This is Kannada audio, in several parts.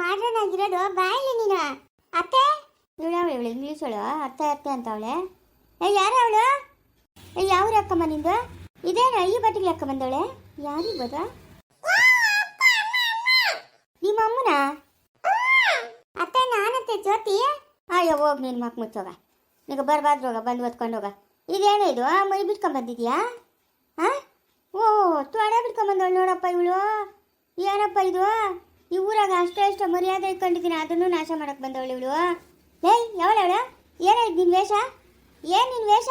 ಮಾಡ್ರನ್ ಆಗಿರೋದು ಬಾಯಲ್ಲಿ ನೀನು. ಅತ್ತೆ? ಇವಳು ಇವಳು ಇಂಗ್ಲೀಷ್ ಅವಳು ಅತ್ತೆ ಅತ್ತೆ ಅಂತ ಅವಳೆ. ಯಾರು ಅವಳು? ಯಾವ ಅಕ್ಕಮ್ಮ ನಿಂದು? ಇದೇನು ಈ ಬಟ್ಟಿಗೆ ಅಕ್ಕ ಬಂದವಳೆ? ಯಾರಿರ್ಬೋದ ನಿಮ್ಮ ಅಮ್ಮನ? ಅತ್ತೆ, ನಾನತ್ತೆ, ಜ್ಯೋತಿ. ಅಯ್ಯೋ, ಹೋಗ್ ನೀನು ಮಕ್ ಮುಚ್ಚೋಗ. ನೀಗ ಬರ್ಬಾರ್ದು ಹೋಗ, ಬಂದು ಓದ್ಕೊಂಡು ಹೋಗ. ಇದೇನು ಇದು? ಮೈ ಬಿಟ್ಕೊಂಡ್ ಬಂದಿದ್ಯಾ? ಹಾ ಓ ತೊಡೆ ಬಿಟ್ಕೊಂಡ್ ಬಂದವಳು ನೋಡಪ್ಪ ಇವಳು. ಏನಪ್ಪ ಇದು? ಈ ಊರಾಗ ಅಷ್ಟೇ ಅಷ್ಟು ಮರ್ಯಾದೆ ಇಟ್ಕೊಂಡಿದ್ದೀನಿ ಅದನ್ನು ನಾಶ ಮಾಡಕ್ಕೆ ಬಂದವಳು ಇವಳು. ಏಯ್ ಯಾವಳವಳ ಏನಾಯ್ತು ನಿನ್ ವೇಷ? ಏನ್ ನಿನ್ ವೇಷ?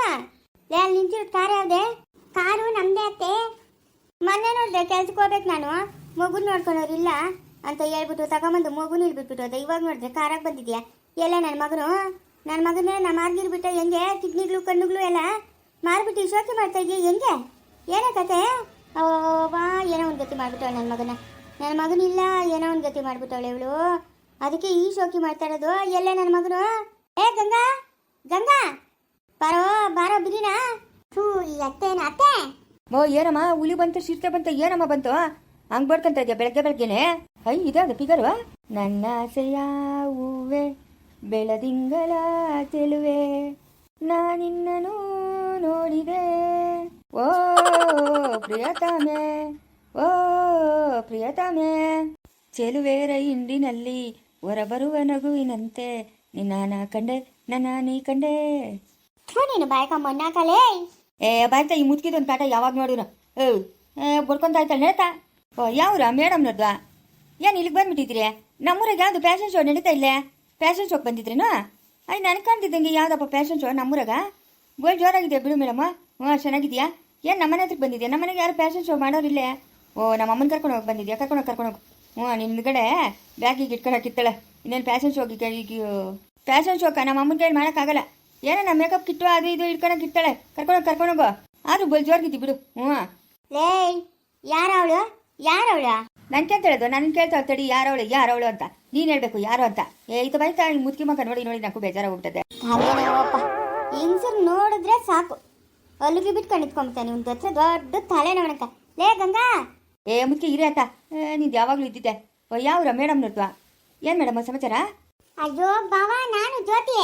ಲೇ, ಅಲ್ಲಿ ನಿಂತಿರೋದು ಕಾರ್ ಯಾವ್ದೆ? ಕಾರು ನಮ್ದೇ ಅತ್ತೆ. ಮೊನ್ನೆ ನೋಡಿದೆ, ಕೆಲ್ಸಕ್ಕೆ ಹೋಗ್ಬೇಕು ನಾನು. ಮಗು ನೋಡ್ಕೊಳೋರಿಲ್ಲ ಅಂತ ಹೇಳ್ಬಿಟ್ಟು ತಗೊಂಬಂದು ಮಗು ನಿಲ್ಬಿಟ್ಬಿಟ್ಟು ಅದ ಇವಾಗ ನೋಡಿದ್ರೆ ಕಾರಾಗ ಬಂದಿದ್ಯಾ? ಎಲ್ಲ ನನ್ನ ಮಗನು? ನನ್ನ ಮಗನೇ ನಾ ಮಾರ್ಗಿರ್ಬಿಟ್ಟು, ಹೆಂಗೆ? ಕಿಡ್ನಿಗಳು, ಕಣ್ಣುಗಳು ಎಲ್ಲ ಮಾರ್ಬಿಟ್ಟು ಶೋಕಿ ಮಾಡ್ತಾ ಇದೆಯಾ? ಹೆಂಗೆ? ಏನೇ ಕತೆ? ಓ ಏನೋ ಒಂದು ಗತಿ ಮಾಡ್ಬಿಟ್ಟು ನನ್ನ ಮಗನ. ನನ್ನ ಮಗನಿಲ್ಲ ಏನೋ ಒಂದು ಗತಿ ಮಾಡ್ಬಿಟ್ಟವಳೆ ಇವಳು. ಅದಕ್ಕೆ ಈ ಶೋಕಿ ಮಾಡ್ತಾ ಇರೋದು, ಎಲ್ಲೇ ನನ್ನ ಮಗನು? ಏ, ಗಂಗಾ ಗಂಗಾ, ಬಾರೋ ಬಾರೋ, ಬಿರಿನಾ? ಥೂ ಅತ್ತೇನ, ಅತ್ತೆ? ಓ, ಏನಮ್ಮ, ಹುಲಿ ಬಂತು ಶಿರ್ತೆ ಬಂತು, ಏನಮ್ಮ ಬಂತು? ಹಂಗ್ ಬಡ್ಕಂತ ಇದೆಯಾ ಬೆಳಗ್ಗೆ ಬೆಳಗ್ಗೆನೆ? ಐ ಇದಾದ ಫಿಗರ್? ನನ್ನ ಆಸೆಯ ಹೂವೆ, ಬೆಳದಿಂಗಳ ತೆಲುವೆ ನಾನಿನ್ನನು ನೋಡಿದೆ. ಓ, ಪ್ರಿಯತಮೆ, ಓ ಪ್ರಿಯತಮೆ ಚೆಲುವೇರ ಹಿಂಡಿನಲ್ಲಿ ಹೊರಬರುವ ನಗುವಿನಂತೆ ನಿನ್ನ ಕಂಡೆ ನನ್ನ ನೀ ಕಂಡೆ. ಥೂ ನೀನು ಬಾಯಕ ಮೊನ್ನಾಕಲೇ ಏ ಬಾಯ್ತ ಈ ಮುಚ್ಕಿದೊಂದು ಕಾಟ ಯಾವಾಗ ನೋಡಿನ? ಏ ಏ ಬಡ್ಕೊಂತ ಹೇಳ್ತಾ ಓ ಯಾವ್ರ ಮೇಡಮ್ ನೋಡ್ದ ಏನ್ ಇಲ್ಲಿಗೆ ಬಂದ್ಬಿಟ್ಟಿದ್ರಿ? ನಮ್ಮೂರಾಗ ಯಾವ್ದು ಫ್ಯಾಷನ್ ಶೋ ನಡೀತಾ ಇಲ್ಲೇ? ಫ್ಯಾಷನ್ ಶೋಗೆ ಬಂದಿದ್ರೇನು? ಅಯ್ಯ ನನಗೆ ಕಾಣ್ತಿದ್ದಂಗೆ ಯಾವ್ದಪ್ಪ ಫ್ಯಾಷನ್ ಶೋ ನಮ್ಮೂರಾಗ? ಗೋಲ್ ಜೋರಾಗಿದೆ ಬಿಡು ಮೇಡಮ್? ಹ್ಞೂ ಚೆನ್ನಾಗಿದ್ಯಾ? ಏನು ನಮ್ಮನೆ ಹತ್ರಕ್ಕೆ ಬಂದಿದ್ಯಾ? ನಮ್ಮನೆಗೆ ಯಾರು ಫ್ಯಾಷನ್ ಶೋ ಮಾಡೋರಿಲ್ಲೇ ಓ ನಮ್ಮ ಅಮ್ಮನ ಕರ್ಕೊಂಡು ಹೋಗಿ ಬಂದಿದ್ಯಾ? ಕರ್ಕೊಂಡು ಹೋಗಿ ಕರ್ಕೊಂಡು ಹೋಗಿ. ಹ್ಞೂ ನಿನ್ಗಡೆ ಬ್ಯಾಗಿಗೆ ಇಟ್ಕೊಂಡು ಹಾಕಿತ್ತಾಳೆ ಇನ್ನೇನು ಫ್ಯಾಷನ್ ಶೋಗೆ ಈಗ ಫ್ಯಾಷನ್ ಶೋಕ ನಮ್ಮ ಅಮ್ಮನ ಕೈಲಿ ಮಾಡೋಕ್ಕಾಗಲ್ಲ. ಏನೋ ನಮ್ಮ ಮೇಕಪ್ ಕಿಟ್ಟು ಅದು ಇದು ಇಟ್ಕೊಳಕ್ಕೆ ಇರ್ತಾಳೆ ಕರ್ಕೊಂಡು ಹೋಗೋ ಆದ್ರೂ ಬಲ್ ಜೋರ್ಗಿದ್ದಿ ಬಿಡು. ಹ್ಞೂ ಲೇ ಯಾರವಳು? ಯಾರವಳು? ನಾನು ಕೇಳ್ತಾಳದು ನಾನು ಕೇಳ್ತಾಳೆ ತಡಿ ಯಾರವಳು ಯಾರವಳು ಅಂತ. ನೀನು ಹೇಳ್ಬೇಕು ಯಾರು ಅಂತ. ಏ ಇದು ಬೈತಾ ಮುದ್ಕಿ ಮಕ್ಕ ನೋಡಿ ನೋಡಿ ನಾಕು ಬೇಜಾರಾಗ್ಬಿಟ್ಟದೆ ಹಿಂಸರ್ ನೋಡಿದ್ರೆ ಸಾಕು. ಅಲ್ಲಿಗೆ ಬಿಟ್ಕೊಂಡು ನಿಂತ್ಕೊಂಬಿಡ್ತಾನೆ. ಹತ್ರ ದೊಡ್ಡ ನೋಡಕ್ಕ ಲೇ ಗಂಗಾ! ಏ ಮುಚ್ಚಿ ಇರೇ ಆತ ನೀನು ಯಾವಾಗಲೂ ಇದ್ದಿದ್ದೆ. ಯಾವ್ರ ಮೇಡಮ್ ನೋಡ್ವಾ ಏನ್ ಮೇಡಮ್ ಸಮಾಚಾರ? ಅಯ್ಯೋ ಬಾವ ನಾನು ಜ್ಯೋತಿ.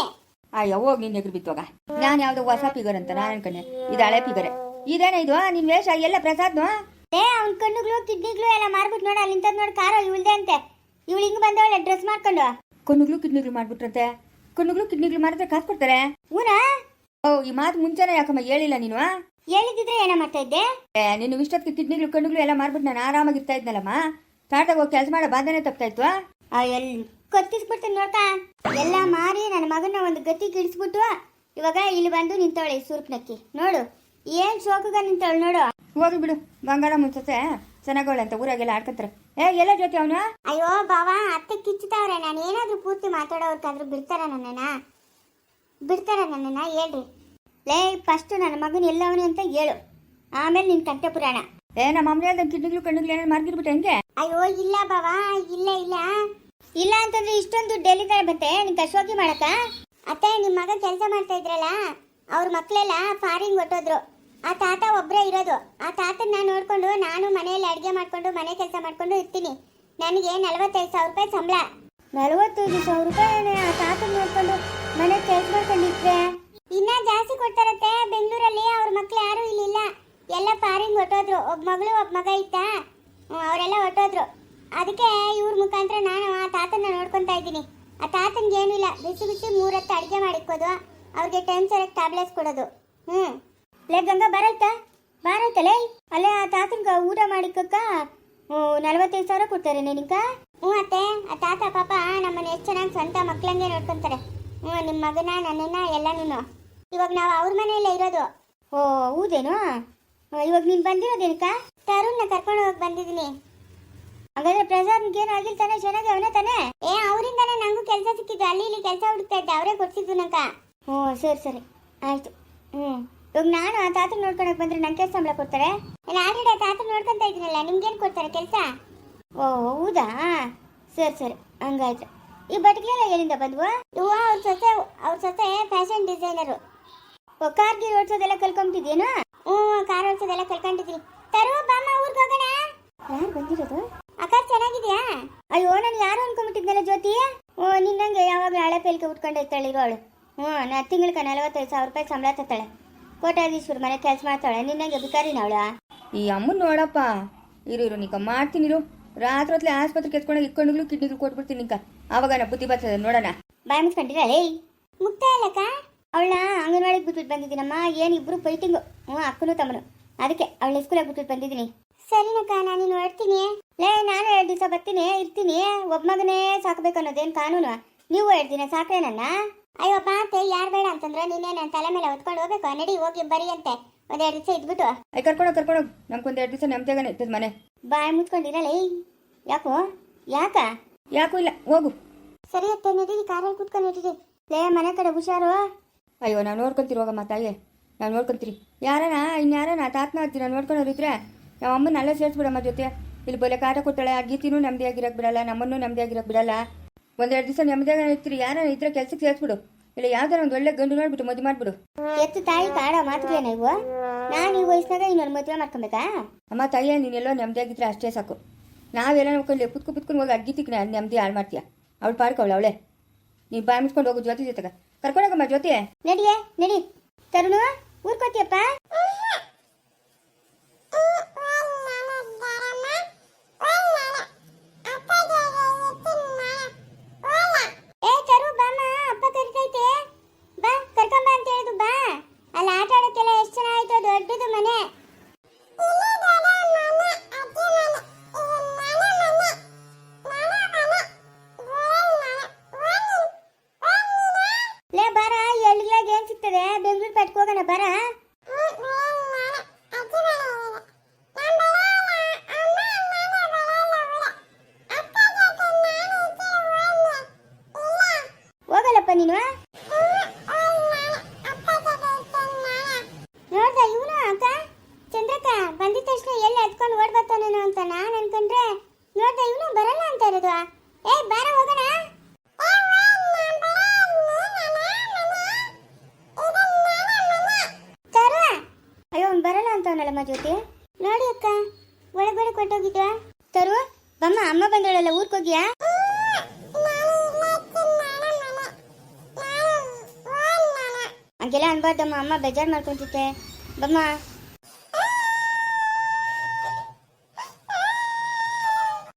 ಅಯ್ಯೋ ಹೋಗಿ ನಿನ್ ಎಗ್ರು ಬಿತ್ತುವಾಗ ನಾನು ಯಾವ್ದೋ ಹೊಸ ಪಿಗರ್ ಅಂತ ನಾನು ಅನ್ಕೊಂಡೆ. ಇದು ಹಳೆ ಪಿಗರೆ ಇದೇನೇ ಇದು? ನಿನ್ ವೇಷ ಎಲ್ಲ ಪ್ರಸಾದ್ನು? ಏ ಅವ್ನ ಕಣ್ಣುಗಳು ಕಿಡ್ನಿಗಳು ಎಲ್ಲ ಮಾರ್ಬಿಟ್ಟು ನೋಡ ಅಲ್ಲಿ ನೋಡ್ ನೋಡಿ ಕಾರೋ ಇವಳ್ದೆ ಅಂತೆ. ಇವಳು ಹಿಂಗ್ ಬಂದವಳೆ ಡ್ರೆಸ್ ಮಾಡ್ಕೊಂಡು. ಕಣ್ಣುಗಳು ಕಿಡ್ನಿಗಳು ಮಾಡ್ಬಿಟ್ರಂತೆ. ಕಣ್ಣುಗಳು ಕಿಡ್ನಿಗಳು ಮಾಡಿದ್ರೆ ಕಾಸ್ ಕೊಡ್ತಾರೆ? ಊನ? ಓ ಈ ಮಾತು ಮುಂಚೆನೇ ಯಾಕಮ್ಮ ಹೇಳಿಲ್ಲ ನೀನು? ಹೇಳಿದಿದ್ರೆ ಏನ ಮಾಡ್ತಾ ಇದ್ದೆ? ಏ ನಿನ್ನ ಇಷ್ಟೊತ್ತಿಗೆ ಕಿಡ್ನಿಗಳು ಕಣ್ಣುಗಳು ಎಲ್ಲ ಮಾಡ್ಬಿಟ್ಟು ನಾನು ಆರಾಮಾಗಿರ್ತಾ ಇದ್ನಲ್ಲಮ್ಮ. ತಾಟಾಗ ಹೋಗಿ ಕೆಲಸ ಮಾಡೋ ಬಾಧನೆ ತಪ್ತಾ ಇತ್ತು ಎಲ್ಲಿ ಎಲ್ ಕತ್ತಿಸ್ಬಿಡ್ತೀನಿ ನೋಡ್ತಾ. ಎಲ್ಲ ಮಾರಿ ನನ್ನ ಮಗನ ಒಂದು ಗತಿ ಕಿಡಿಸ್ಬಿಟ್ಟು ಇವಾಗ ಇಲ್ಲಿ ಬಂದು ನಿಂತವಳೆ ಸೂರ್ಪನಕ್ಕಿ. ನೋಡು ಏನ್ ಶೋಕಗ ನಿಂತವಳು ನೋಡು. ಹೋಗಿ ಬಿಡು ಬಂಗಾರ ಮುಂಚೆ ಚೆನ್ನಾಗವಳೆ ಅಂತ ಊರಾಗೆಲ್ಲ ಆಡ್ಕೊತಾರೆ. ಏ ಎಲ್ಲ ಜೊತೆ ಅವನು? ಅಯ್ಯೋ ಬಾವಾ ಅತ್ತೆ ಕಿಚ್ಚುತ್ತವ್ರೆ ನಾನು ಏನಾದ್ರೂ ಪೂರ್ತಿ ಮಾತಾಡೋರ್ಕಾದ್ರೂ ಬಿಡ್ತಾರ ನನ್ನನ್ನ? ಬಿಡ್ತಾರ ನನ್ನನ್ನ? ಹೇಳ್ರಿ. ಲೇ ಫಸ್ಟ್ ನನ್ನ ಮಗನ ಎಲ್ಲವನೇ ಅಂತ ಹೇಳು. ಆಮೇಲೆ ನಿನ್ ಕಂಠ ಪುರಾಣ. ಏ ನಮ್ಮ ಅಮ್ಮ ಹೇಳ್ದಂಗೆ ಕಿಡ್ನಿಗಳು ಕಣ್ಣುಗಳು ಏನಾರು ಮಾರ್ಗಿರ್ಬಿಟ್ಟೆ ಹೆಂಗೆ? ಅಯ್ಯೋ ಇಲ್ಲ ಬಾವಾ ಇಲ್ಲ ಇಲ್ಲ. ಇಲ್ಲ ಅಂತಂದ್ರೆ ಇಷ್ಟೊಂದು ಡೆಲ್ಲಿ ತರ ಬತ್ತೆ ನಿನ್ ಕಶೋಗಿ ಮಾಡಕ ಅತ್ತೆ ನಿಮ್ಮ ಮಗ ಕೆಲಸ ಮಾಡ್ತಾ ಇದ್ರಲ್ಲ ಅವ್ರ ಮಕ್ಳೆಲ್ಲ ಫಾರಿನ್ ಹೊಟ್ಟೋದ್ರು ಆ ತಾತ ಒಬ್ರೇ ಇರೋದು. ಆ ತಾತನ ನಾನು ನೋಡ್ಕೊಂಡು ನಾನು ಮನೆಯಲ್ಲಿ ಅಡಿಗೆ ಮಾಡ್ಕೊಂಡು ಮನೆ ಕೆಲಸ ಮಾಡ್ಕೊಂಡು ಇರ್ತೀನಿ. ನನಗೆ ನಲವತ್ತೈದು ಸಾವಿರ ರೂಪಾಯಿ ಸಂಬಳ. ನಲವತ್ತೈದು ಸಾವಿರ ರೂಪಾಯಿ ಆ ತಾತನ ನೋಡ್ಕೊಂಡು ಮನೆ ಕೆಲಸ ಮಾಡ್ಕೊಂಡಿದ್ರೆ? ಜಾಸ್ತಿ ಕೊಡ್ತಾರತ್ತೆ. ಬೆಂಗಳೂರಲ್ಲಿ ಅವ್ರ ಮಕ್ಳು ಯಾರು ಇಲ್ಲಿಲ್ಲ. ಎಲ್ಲ ಫಾರಿನ್ ಹೊಟ್ಟೋದ್ರು ಒಬ್ಬ ಮಗಳು, ಒಬ್ಬ ಮಗ ಇತ್ತಾ? ಅವರೆಲ್ಲ ಹೊಟ್ಟೋದ್ರು ಅದಕ್ಕೆ ಇವ್ರ ಮುಖಾಂತರ ನಾನು ಆ ತಾತನ ನೋಡ್ಕೊತಾ ಇದ್ದೀನಿ. ಆ ತಾತನ್ಗೆ ಇಲ್ಲ. ಬಿಸಿ ಬಿಸಿ ಮೂರತ್ತು ಅಡುಗೆ ಮಾಡಿಕ್ಕೋದು. ಅವ್ರಿಗೆ ಟೈಮ್ ಸರಿಯಾಗಿ ಟ್ಯಾಬ್ಲೆಟ್ಸ್ ಕೊಡೋದು. ಹ್ಞೂ ಲೇ ಗಂಗಾ ಬಾರೈತಲೇ ಅಲ್ಲೇ ಆ ತಾತನ್ಗೆ ಊಟ ಮಾಡಿಕಕ್ಕ ನಲವತ್ತೈದು ಸಾವಿರ ಕೊಡ್ತಾರೆ ನಿನಗೆ ಹ್ಞೂ ಅತ್ತೆ. ಆ ತಾತ ಪಾಪ ನಮ್ಮನ್ನ ಎಷ್ಟು ಚೆನ್ನಾಗಿ ಸ್ವಂತ ಮಕ್ಳಂಗೆ ನೋಡ್ಕೊಂತಾರೆ. ಹ್ಞೂ ನಿಮ್ಮ ಮಗನ, ನನ್ನನ್ನ ಎಲ್ಲನೂ ಇವಾಗ ನಾವು ಅವ್ರ ಮನೆಯಲ್ಲೇ ಇರೋದು. ಓ ಹೌದೇನು? ಇವಾಗ ನೀನು ಬಂದಿರೋದೇನಕ್ಕ? ತರುಣ್ನ ಕರ್ಕೊಂಡು ಹೋಗಿ ಬಂದಿದ್ದೀನಿ. ಹಾಗಾದ್ರೆ ಪ್ರಸಾದ್ಗೆ ಏನು ಆಗಿಲ್ಲ ತಾನೆ? ಚೆನ್ನಾಗಿ ಅವನೇ ತಾನೆ? ಏ ಅವರಿಂದಾನೆ ನಂಗೂ ಕೆಲಸ ಸಿಕ್ಕಿದ್ದು. ಅಲ್ಲಿ ಇಲ್ಲಿ ಕೆಲಸ ಹುಡುಕ್ತಾ ಇದ್ದೆ. ಅವರೇ ಕೊಡ್ಸಿದ್ದು ನಂಕ ಹ್ಞೂ ಸರಿ ಸರಿ. ಆಯ್ತು. ಹ್ಞೂ ಇವಾಗ ನಾನು ಆ ತಾತ ನೋಡ್ಕೊಳಕ್ ಬಂದ್ರೆ ನಂಗೆ ಕೆಲ್ಸ ಸಂಬಳ ಕೊಡ್ತಾರೆ? ನಾನು ಆಲ್ರೆಡಿ ಆ ತಾತ ನೋಡ್ಕೊಂತ ಇದ್ದೀನಲ್ಲ ನಿಮ್ಗೇನು ಕೊಡ್ತಾರೆ ಕೆಲಸ? ಓ ಹೌದಾ? ಸರಿ ಸರಿ. ಹಂಗಾಯ್ತು. ಈ ಬಟ್ಗೆಲ್ಲ ಏನಿಂದ ಬಂದ್ವು? ಇವ ಅವ್ರ ಸೊತೆ ಅವ್ರ ಸೊತೆ ಫ್ಯಾಷನ್ ಡಿಸೈನರು ಓ ಕಾರ್ ಗೀರ್ ಓಡಿಸೋದೆಲ್ಲ ಕಲ್ಕೊಂಬಿಟ್ಟಿದ್ಯೇನು ಹ್ಞೂ ಕಾರ್ ಓಡ್ಸೋದೆಲ್ಲ ಕಲ್ಕೊಂಡಿದ್ದೀನಿ. ತರುವ ಬಾಮ್ಮ ಊರಿಗೆ ಹೋಗೋಣ. ಯಾರು ಬಂದಿರೋದು? ಅಕ್ಕ ಚೆನ್ನಾಗಿದ್ಯಾ? ಅಯ್ಯೋ ನಾನು ಯಾರು ಅನ್ಕೊಂಬಿಟ್ಟಿದ್ನಲ್ಲ ಜ್ಯೋತಿ. ಓ ನಿನ್ನಂಗೆ ಯಾವಾಗಲೂ ಹಳೆ ಪೇಲ್ಕೆ ಉಟ್ಕೊಂಡಿರ್ತಾಳೆ ಇರೋಳು. ಹ್ಞೂ ನಾ ತಿಂಗಳಿಗೆ ನಲವತ್ತೈದು ಸಾವಿರ ರೂಪಾಯಿ ಸಂಬಳ ತತ್ತಾಳೆ ಕೋಟಾಧೀಶ್ವರ ಮನೆ ಕೆಲಸ ಮಾಡ್ತಾಳೆ. ನಿನ್ನಂಗೆ ಬಿಕಾರಿನ ಅವಳ? ಈ ಅಮ್ಮನ್ ನೋಡಪ್ಪ. ಇರು ಇರು ನಿಕ ಮಾಡ್ತೀನಿ ಇರು. ರಾತ್ರಿ ಹೊತ್ಲೆ ಆಸ್ಪತ್ರೆಗೆ ಎತ್ಕೊಂಡೋಗಿ ಇಟ್ಕೊಂಡ್ಲು ಕಿಡ್ನಿಗಳು ಕೊಟ್ಬಿಡ್ತೀನಿ ನಿಕ ಆವಾಗ ನಾ ಬುದ್ಧಿ ಬರ್ತದೆ ನೋಡೋಣ. ಬಾಯ್ ಮುಚ್ಕೊಂಡಿರಲೇ ಮುಕ್ತಾಯ ಅಲ್ಲಕ್ಕ ಅವಳನ್ನ ಅಂಗನವಾಡಿಗೆ ಬಿಟ್ಬಿಟ್ಟು ಬಂದಿದ್ದೀನಮ್ಮ. ಏನು ಇಬ್ರು ಫೈಟಿಂಗು ಹ್ಞೂ ಅಕ್ಕನು ತಮ್ಮನು. ಅದಕ್ಕೆ ಅವಳ ಸ್ಕೂಲಿಗೆ ಬಿಟ್ಬಿಟ್ಟು ಬಂದಿದ್ದೀನಿ. ಸರಿನಕ್ಕ ನಾನು ನೋಡ್ತೀನಿ. ಲೇ ನಾನು ಎರಡು ದಿವಸ ಬರ್ತೀನಿ. ಇರ್ತೀನಿ. ಒಬ್ಬ ಮಗನೇ ಸಾಕಬೇಕು ಅನ್ನೋದೇನು ಕಾನೂನು? ನೀವು ಎರಡು ದಿನ ಸಾಕ್ರೆ ನನ್ನ? ಅಯ್ಯೋ ಪಾತೆ ಯಾರು ಬೇಡ ಅಂತಂದ್ರೆ? ನಿನ್ನೆ ನನ್ನ ತಲೆ ಮೇಲೆ ಹೊತ್ಕೊಂಡು ಹೋಗ್ಬೇಕು. ನಡಿ ಹೋಗಿ ಬರಿ ಅಂತೆ. ಒಂದೆರಡು ದಿವಸ ಇದ್ಬಿಟ್ಟು. ಐ ಕರ್ಕೊಂಡು ಕರ್ಕೊಂಡು ನಮ್ಗೊಂದು ಎರಡು ದಿವಸ ನೆಮ್ಮದಿಯಾಗನೆ ಇರ್ತದೆ ಮನೆ. ಬಾಯ್ ಮುಚ್ಕೊಂಡಿರಲೇ ಯಾಕೋ? ಯಾಕ? ಯಾಕೂ ಇಲ್ಲ. ಹೋಗು. ಸರಿ ಅತ್ತೆ ನಡೀರಿ. ಕಾರಲ್ಲಿ ಕೂತ್ಕೊಂಡು ನಡೀರಿ. ಲೇ ಮನೆ ಕಡೆ ಹುಷಾರು. ಅಯ್ಯೋ ನಾನು ನೋಡ್ಕೊಂತೀರಿ ಹೋಗಮ್ಮ ತಾಯಿ ನಾವು ನೋಡ್ಕೊಂತೀರಿ. ಯಾರನ? ಇನ್ಯಾರನ ತಾತ್ನ ಹತ್ತಿ ನಾನು ಇದ್ರೆ ನಮ್ಮ ಅಮ್ಮನ ಅಲ್ಲೇ ಸೇರಿಸ್ಬಿಡಮ್ಮ ಜೊತೆ. ಇಲ್ಲಿ ಬಲೆ ಕಾಟ ಕೊಡ್ತಾಳೆ ಆ ಗೀತಿನೂ ನೆಮ್ಮದಿಯಾಗಿರಕ್ಕೆ ಬಿಡಲ್ಲ ನಮ್ಮನ್ನು ಆಗಿರೋಕ್ ಬಿಡಲ್ಲ. ಒಂದೆರಡು ದಿವಸ ನೆಮ್ಮದಿಯಾಗ ಇರ್ತೀರಿ. ಯಾರನ ಇದ್ರೆ ಕೆಲ್ಸಕ್ಕೆ ಸೇರಿಸ್ಬಿಡು. ಇಲ್ಲ ಯಾವ್ದಾರ ಒಂದು ಒಳ್ಳೆ ಗಂಡು ನೋಡ್ಬಿಟ್ಟು ಮದುವೆ ಮಾಡ್ಬಿಡು. ಎತ್ತು ತಾಯಿ ಕಾಡ ಮಾತುಗಳೇನ ಇವು? ನಾನು ಈ ವಯಸ್ಸಿನಾಗ ಇನ್ನೊಂದು ಮದುವೆ ಮಾಡ್ಕೊಬೇಕಾ? ಅಮ್ಮ ತಾಯಿಯ ನೀನೆಲ್ಲೋ ನೆಮ್ಮದಿಯಾಗಿದ್ರೆ ಅಷ್ಟೇ ಸಾಕು. ನಾವೆಲ್ಲ ನೋಡ್ಕೊಂಡು ಕುತ್ಕೊಂಡು ಕುತ್ಕೊಂಡು ಹೋಗಿ ಅಗ್ಗಿತಿಕ್ ನೆಮ್ಮದಿ ಹಾಳು ಮಾಡ್ತೀಯ? ಅವಳು ಪಾರ್ಕ ಅವಳೆ ನೀನು ಬಾಯ್ ಮುಚ್ಕೊಂಡು ಹೋಗು ಜೊತೆ ಜೊತೆಗೆ. ಕರ್ಕೊಂಡೋಗಮ್ಮ ಜ್ಯೋತಿ. ನಡಿಯೇ ನಡಿ. ತರುಣ ಊರ್ಕೋತಿಯಪ್ಪ ಏ ತರು ಬಾಮ್ಮ ಅಪ್ಪ ಕರಿತೈತೆ ಬಾ ಕರ್ಕೊಂಬ ಅಂತ ಹೇಳಿದು ಬಾ ಅಲ್ಲಿ ಆಟ ಆಡಕ್ಕೆಲ್ಲ ಎಷ್ಟು ಚೆನ್ನಾಗಿತ್ತು ದೊಡ್ಡದು ಮನೆ ಲೇ ಬಾರ ಎಳ್ಳಿಗ್ಲಾಗ ಏನ್ ಸಿಗ್ತದೆ ಬೆಂಗಳೂರು ಪೆಟ್ಗೆ ಹೋಗೋಣ ಬಾರ ಹೋಗಲ್ಲಪ್ಪ ನೀನು ನೋಡ್ದ ಇವನು ಅಕ್ಕ ಚಂದ್ರಕ್ಕ ಬಂದಿದ ತಕ್ಷಣ ಎಲ್ಲಿ ಎತ್ಕೊಂಡು ಓಡ್ ಬರ್ತಾನೇನೋ ಅಂತ ನಾನ್ ಅನ್ಕೊಂಡ್ರೆ ನೋಡ್ದ ಇವನು ಬರಲ್ಲ ಅಂತ ಇರೋದು ಏ ಬಾರ ಹೋಗೋಣ ತರುವ ಅಯ್ಯೋ ಅವ್ನು ಬರಲ್ಲ ಅಂತವನಲ್ಲಮ್ಮ ಜ್ಯೋತಿ ನೋಡಿ ಅಕ್ಕ ಒಳಗಡೆ ಕೊಟ್ಟೋಗಿದ್ವ ತರುವ ಬಮ್ಮ ಅಮ್ಮ ಬಂದಳಲ್ಲ ಊರ್ಕೋಗಿಯಾ ಹಂಗೆಲ್ಲ ಅನ್ಬಾರ್ದಮ್ಮ ಅಮ್ಮ ಬೇಜಾರು ಮಾಡ್ಕೊಂತಿತ್ತೆ ಬಮ್ಮ.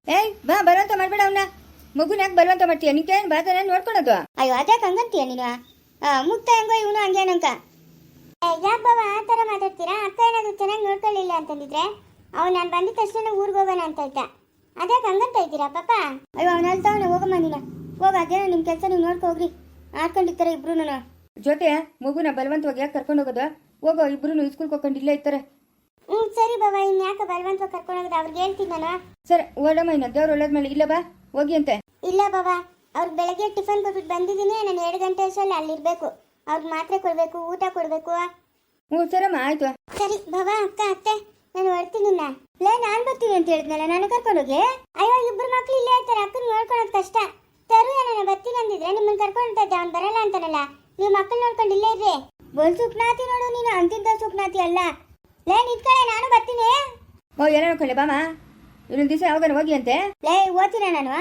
ಏಯ್ ಬಾ ಬರುವಂತ ಮಾಡ್ಬೇಡ ಅವ್ನ. ಮಗುನ ಯಾಕೆ ಬರುವಂತ ಮಾಡ್ತೀಯ? ನಿಂಕೇನು ಬಾತನ ನೋಡ್ಕೊಳೋದು? ಅಯ್ಯೋ ಅದ್ಯಾಕೆ ಹಂಗಂತೀಯ ನೀನು? ಆ, ಮುಕ್ತ ಹೆಂಗೋ ಇವನು ಹಂಗೇನಂಕ ಯಾಕೆ ಬಾಬಾ ಆ ಥರ ಮಾತಾಡ್ತೀರಾ? ಅಕ್ಕ ಏನಾದ್ರು ಚೆನ್ನಾಗಿ ನೋಡ್ಕೊಳ್ಳಿಲ್ಲ ಅಂತಂದಿದ್ರೆ? ಅವ್ನು ನಾನು ಬಂದಿದ ತಕ್ಷಣ ಊರಿಗೆ ಹೋಗೋಣ ಅಂತ ಇದ್ದ ಅದ್ಯಾಕೆ ಹಂಗಂತ ಇದ್ದೀರಾ ಪಾಪ? ಅಯ್ಯೋ ಅವ್ನು ಅಲ್ತವನ ಹೋಗಮ್ಮ ನೀನ. ಹೋಗ ಅದೇನೋ ನಿಮ್ಮ ಕೆಲಸ ನೀವು ನೋಡ್ಕೊ ಹೋಗ್ರಿ. ಆಡ್ಕೊಂಡಿರ್ತಾರೆ ಇಬ್ರು ಜೊತೆ ಮಗುನ ಬಲವಂತವಾಗಿ ಯಾಕೆ ಕರ್ಕೊಂಡು ಹೋಗೋದು? ಹೋಗೋ ಇಬ್ರು ಸ್ಕೂಲ್ ಹೋಗ್ಕೊಂಡು ಇಲ್ಲೇ ಇರ್ತಾರೆ. ಹ್ಞೂ ಸರಿ ಬಾಬಾ ಇನ್ನು ಯಾಕೆ ಬಲವಂತವಾಗಿ ಕರ್ಕೊಂಡು ಹೋಗೋದು? ಅವ್ರಿಗೆ ಹೇಳ್ತೀನಿ ನಾನು. ಸರ್ ಓಡಮ್ಮ ಇನ್ನು ದೇವ್ರು ಒಳ್ಳೇದ್ ಮೇಲೆ ಇಲ್ಲ ಬಾ ಹೋಗಿ ಅಂತೆ. ಇಲ್ಲ ಬಾಬಾ ಅವ್ರು ಬೆಳಗ್ಗೆ ಟಿಫನ್ ಕೊಟ್ಬಿಟ್ಟು ಬಂದಿದ್ದೀನಿ. ನಾನು ಎರಡು ಗಂಟೆ ಅಷ್ಟರಲ್ಲಿ ಅಲ್ಲಿರ್ಬೇಕು. ಅವ್ರಿಗೆ ಮಾತ್ರೆ ಕೊಡಬೇಕು ಊಟ ಕೊಡಬೇಕು. ಹ್ಞೂ ಸರಮ್ಮ ಆಯ್ತು. ಸರಿ ಬಾಬಾ ಅಕ್ಕ ಅತ್ತೆ. ನಾನು ಹೊರ್ತೀನಿ ಲೇ ನಾನು ಬರ್ತೀನಿ ಅಂತ ಹೇಳಿದ್ನಲ್ಲ ನಾನು ಕರ್ಕೊಂಡೋಗಿ ಅಯ್ಯೋ ಇಬ್ರು ಮಕ್ಳು ಇಲ್ಲೇ ಇರ್ತಾರೆ ಅಕ್ಕನ ನೋಡ್ಕೊಳೋದು ಕಷ್ಟ. ತರು ನಾನು ಬರ್ತೀನಿ ಅಂದಿದ್ರೆ ನಿಮ್ಮನ್ನ ಕರ್ಕೊಂಡು ಇದ್ದೆ ಅವ್ನು ಬರಲ್ಲ ಅಂತಾನಲ್ಲ. ನೀವು ಮಕ್ಕಳು ನೋಡ್ಕೊಂಡು ಇಲ್ಲೇ ಇರ್ರಿ. ಒಂದು ಸುಪ್ನಾತಿ ನೋಡು ನೀನು ಅಂತಿದ್ದ ಸುಪ್ನಾತಿ ಅಲ್ಲ. ಲೇ ನಿಂತ್ಕೊಳ್ಳೆ ನಾನು ಬರ್ತೀನಿ. ಓ ಏನೋ ನೋಡ್ಕೊಳ್ಳಿ ಬಾಮ ಇನ್ನೊಂದು ದಿವಸ ಯಾವಾಗ ಹೋಗಿ ಅಂತೆ? ಲೇ ಓದ್ತೀನ ನಾನು?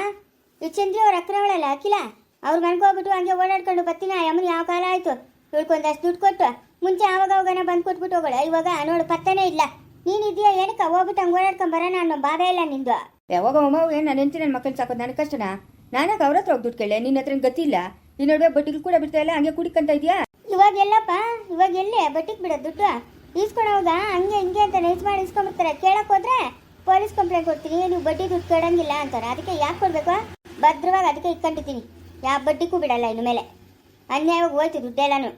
ಈ ಚಂದ್ರಿ ಅವ್ರ ಅಕ್ಕನವಳಲ್ಲ ಅಖಿಲ? ಅವ್ರ ಮನೆಗೆ ಹೋಗ್ಬಿಟ್ಟು ಹಂಗೆ ಓಡಾಡ್ಕೊಂಡು ಬರ್ತೀನಿ ಆ ಯಮ್ಮನ ಯಾವ ಕಾಲ ಆಯ್ತು? ಹೇಳ್ಕೊಂಡಷ್ಟು ದುಡ್ಡು ಕೊಟ್ಟು ಮುಂಚೆ ಆವಾಗ ಅವಾಗನ ಬಂದು ಕೊಟ್ಬಿಟ್ಟು ಹೋಗೋಳ. ಇವಾಗ ನೋಡು ಪತ್ತನೇ ಇಲ್ಲ. ನೀನ್ ಇದೆಯಾ ಏನಕ್ಕ? ಹೋಗ್ಬಿಟ್ಟು ಹಂಗೆ ಓಡಾಡ್ಕೊಂಡ್ ಬರೋಣ ಅನ್ನೋ ಭಾವ ಇಲ್ಲ ನಿಂದು. ಯಾವಾಗ ಅಮ್ಮ ಏನು ನಾನು ಹೆಂಡತಿ ನನ್ನ ಮಕ್ಕಳು ಸಾಕೋದು ನನಗೆ ಕಷ್ಟನಾ? ನಾನಾಗ ಅವ್ರ ಹತ್ರ ಹೋಗಿ ದುಡ್ಡು ಕೇಳಿ ನಿನ್ನ ಹತ್ರ ಗತಿ ಇಲ್ಲ ಈ ನಡುವೆ ಬಟ್ಟಿಗೆ ಕೂಡ ಬಿಡ್ತಾ ಇಲ್ಲ. ಹಂಗೆ ಕುಡಿಕಂತ ಇದೆಯಾ ಇವಾಗ ಎಲ್ಲಪ್ಪ? ಇವಾಗ ಎಲ್ಲಿ? ಬಟ್ಟಿಗೆ ಬಿಡೋ ದುಡ್ಡು? ಈಸ್ಕೊಂಡು ಹೋಗಾ ಹಂಗೆ ಹಿಂಗೆ ಅಂತ ನೈಸ್ ಮಾಡಿ ಇಸ್ಕೊಂಡ್ಬಿಡ್ತಾರೆ ಕೇಳಕ್ ಹೋದ್ರೆ ಪೊಲೀಸ್ ಕಂಪ್ಲೇಂಟ್ ಕೊಡ್ತೀನಿ. ನೀವು ಬಡ್ಡಿ ದುಡ್ಡು ಕೊಡಂಗಿಲ್ಲ ಅಂತಾರೆ. ಅದಕ್ಕೆ ಯಾಕೆ ಕೊಡ್ಬೇಕು? ಭದ್ರವಾಗಿ ಅದಕ್ಕೆ ಇಟ್ಕೊಂಡಿದ್ದೀನಿ. ಯಾವ ಬಡ್ಡಿಗೂ ಬಿಡಲ್ಲ ಇನ್ನು ಮೇಲೆ. ಅನ್ಯಾಯವಾಗಿ ಹೋಯ್ತು ದುಡ್ಡೆಲ್ಲಾನು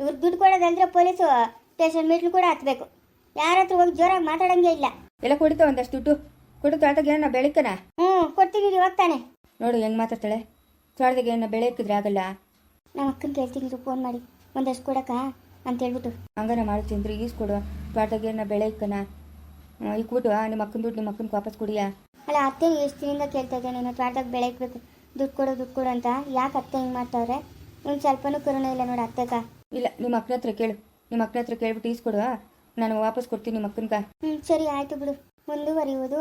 ಇವ್ರು ದುಡ್ಡು ಕೊಡೋದಂದ್ರೆ ಪೊಲೀಸು ಸ್ಟೇಷನ್ ಮೀಟ್ಲು ಕೂಡ ಹತ್ಬೇಕು. ಯಾರ ಹತ್ರ ಹೋಗಿ ಜೋರಾಗಿ ಮಾತಾಡಂಗೆ ಇಲ್ಲ. ಎಲ್ಲ ಕೊಡಿತಾವ ಒಂದಷ್ಟು ದುಡ್ಡು? ಕೊಡು ತಾಳ್ದಾಗ ಏನೋ ಬೆಳಕನ ಹ್ಞೂ ಕೊಡ್ತೀನಿ ಇವಾಗ ಹೋಗ್ತಾನೆ. ನೋಡು ಹೆಂಗೆ ಮಾತಾಡ್ತಾಳೆ? ತಾಳ್ದಾಗ ಏನೋ ಬೆಳೆ ಇಕ್ಕಿದ್ರೆ ಆಗಲ್ಲ. ನಮ್ಮ ಅಕ್ಕನ ಕೇಳ್ತೀನಿ ಫೋನ್ ಮಾಡಿ. ಒಂದಷ್ಟು ಕೊಡಕ್ಕ ಅಂತ ಹೇಳ್ಬಿಟ್ಟು. ಹಂಗಾರ ಮಾಡ್ತೀನಿ ಈಸ್ ಕೊಡು. ತಾಳ್ದಾಗ ಏನೋ ಬೆಳೆ ಇಕ್ಕನ ಇಕ್ಬಿಟ್ಟು ನಿಮ್ಮ ಅಕ್ಕನ ದುಡ್ಡು ನಿಮ್ಮ ಅಕ್ಕನ ವಾಪಸ್ ಕೊಡಿಯಾ? ಅಲ್ಲ ಅತ್ತೆ ಎಷ್ಟು ದಿನದಿಂದ ಕೇಳ್ತಾ ಇದ್ದೆ ನೀನು ತೋಟದಾಗ ಬೆಳೆ ಇಕ್ಬೇಕು ದುಡ್ಡು ಕೊಡು ದುಡ್ಡು ಕೊಡು ಅಂತ ಯಾಕೆ ಅತ್ತೆ ಹಿಂಗೆ ಮಾಡ್ತಾವ್ರೆ? ಒಂದು ಸ್ವಲ್ಪನೂ ಕರುಣೆ ಇಲ್ಲ ನೋಡು ಅತ್ತೆಕ ಇಲ್ಲ ನಿಮ್ಮ ಅಕ್ಕನ ಹತ್ರ ಕೇಳು. ನಿಮ್ಮ ಅಕ್ಕನ ಹತ್ರ ಕೇಳ್ಬಿಟ್ಟು ಈಸ್ಕೊಡು ನಾನು ವಾಪಸ್ ಕೊಡ್ತೀನಿ ನಿಮ್ಮ ಅಕ್ಕನಕ ಹ್ಞೂ ಸರಿ ಆಯಿತು ಬಿಡು. ಮುಂದುವರಿಯುವುದು.